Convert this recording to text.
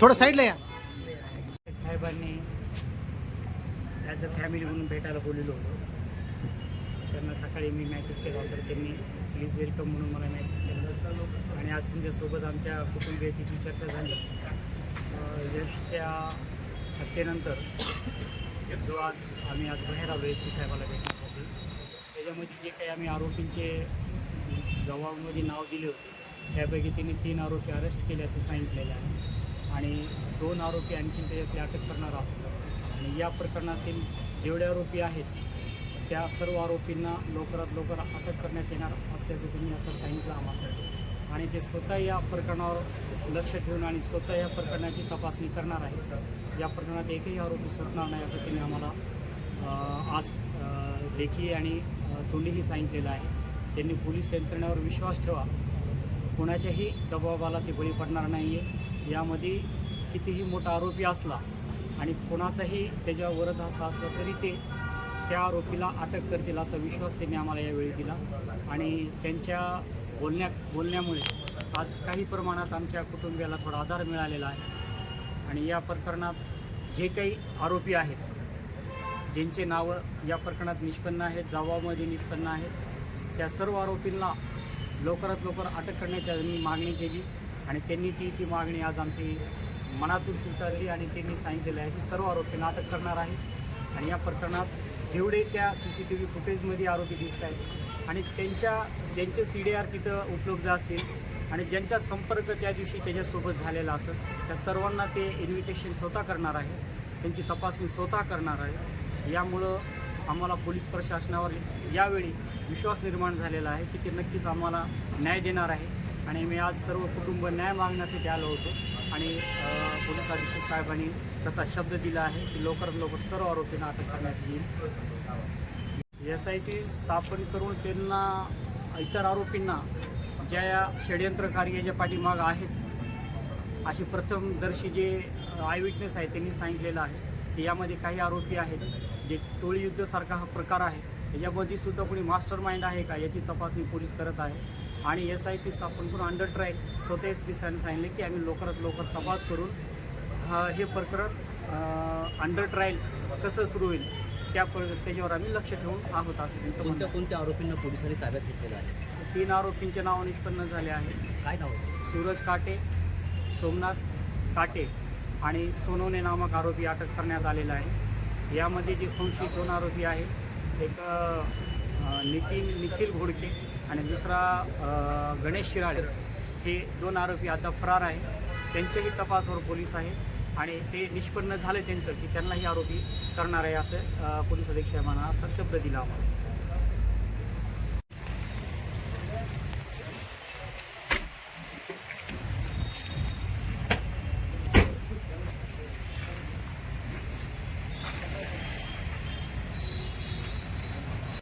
थोडं साईडला या. साहेबांनी ॲज अ फॅमिली म्हणून भेटायला बोललेलो होतो. त्यांना सकाळी मी मेसेज केला होता. त्यांनी प्लीज वेलकम म्हणून मला मेसेज केला. आणि आज तुमच्यासोबत आमच्या कुटुंबियाची जी चर्चा झाली यशच्या हत्येनंतर जो आज आम्ही आज बाहेर आलो एस पी साहेबाला भेटण्यासाठी. त्याच्यामध्ये जे काही आम्ही आरोपींचे जवाबमध्ये नाव दिले होते त्यापैकी त्यांनी तीन आरोपी अरेस्ट केले असे सांगितलेले आहे. आणि दोन आरोपी आणखी त्याच्यातले अटक करणार आहोत. आणि या प्रकरणातील जेवढे आरोपी आहेत त्या सर्व आरोपींना लवकरात लवकर अटक करण्यात येणार असल्याचं तुम्ही आता सांगितलं आम्हाला. आणि ते स्वतः या प्रकरणावर लक्ष ठेवून आणि स्वतः या प्रकरणाची तपासणी करणार आहेत. या प्रकरणात एकही आरोपी सुटणार नाही असं त्यांनी आम्हाला आज लेखी आणि दोन्हीही तोंडीही सांगितलेलं आहे. त्यांनी पोलीस यंत्रणेवर विश्वास ठेवा. कोणाच्याही दबावाला ते बळी पडणार नाही आहे यामध्ये कितीही मोठा आरोपी असला आणि कोणाचाही त्याच्यावर वरद असला तरी ते त्या आरोपीला अटक करतील असा विश्वास त्यांनी आम्हाला यावेळी दिला. आणि त्यांच्या बोलण्या बोलण्यामुळे आज काही प्रमाणात आमच्या कुटुंबियाला थोडा आधार मिळालेला आहे. आणि या प्रकरणात जे काही आरोपी आहेत ज्यांचे नावं या प्रकरणात निष्पन्न आहेत जावामध्ये निष्पन्न आहेत त्या सर्व आरोपींना लवकरात लवकर अटक करण्याची मी मागणी केली आणि त्यांनी ती ती मागणी आज आमची मनातून स्वीकारली आणि त्यांनी सांगितलेलं आहे की सर्व आरोपींना अटक करणार आहे. आणि या प्रकरणात जेवढे त्या सी सी टी व्ही फुटेजमध्ये आरोपी दिसत आहेत आणि त्यांच्या ज्यांचे सी डी आर तिथं उपलब्ध असतील आणि ज्यांचा संपर्क त्या दिवशी त्याच्यासोबत झालेला असेल त्या सर्वांना ते इन्व्हिटेशन स्वतः करणार आहे. त्यांची तपासणी स्वतः करणार आहे. यामुळं आम्हाला पोलीस प्रशासनावर यावेळी विश्वास निर्माण झालेला आहे की ते नक्कीच आम्हाला न्याय देणार आहे. आणि मी आज सर्व कुटुंब न्याय मागण्यासाठी आलो होतो. आणि पोलीस अधीक्षक साहेबांनी तसा शब्द दिला आहे की लवकरात लवकर सर्व आरोपींना अटक करण्यात येईल. एस आय टी स्थापन करून त्यांना इतर आरोपींना ज्या या षडयंत्र कार्याच्या पाठीमागं आहेत असे प्रथमदर्शी जे आयविटनेस आहे त्यांनी सांगितलेलं आहे की यामध्ये काही आरोपी आहेत. जे टोळी युद्धसारखा हा प्रकार आहे याच्यामध्ये सुद्धा कोणी मास्टर माइंड आहे का याची तपासणी पोलीस करत आहे. आणि एस आय टी स्थापन करून अंडर ट्रायल स्वतः एस पी साहेबांनी सांगितले की आम्ही लवकरात लवकर तपास करून हा हे प्रकरण अंडर ट्रायल कसं सुरू होईल त्या त्याच्यावर आम्ही लक्ष ठेवून आहोत असं त्यांचं कोणत्या कोणत्या आरोपींना पोलिसांनी ताब्यात घेतलेलं आहे. तीन आरोपींचे नाव निष्पन्न झाले आहे. काय नाव सूरज काटे सोमनाथ काटे आणि सोनवणे नामक आरोपी अटक करण्यात आलेला आहे. यामध्ये जे संशयित दोन आरोपी आहेत एक नितीन निखिल घोडके आणि दुसरा गणेश शिराळे. हे दोन आरोपी आता फरार आहे त्यांच्याही तपासवर पोलीस आहेत आणि ते निष्पन्न झालं त्यांचं की त्यांनाही आरोपी करणार आहे असं पोलीस अधीक्षकांना आता शब्द दिला आम्हाला.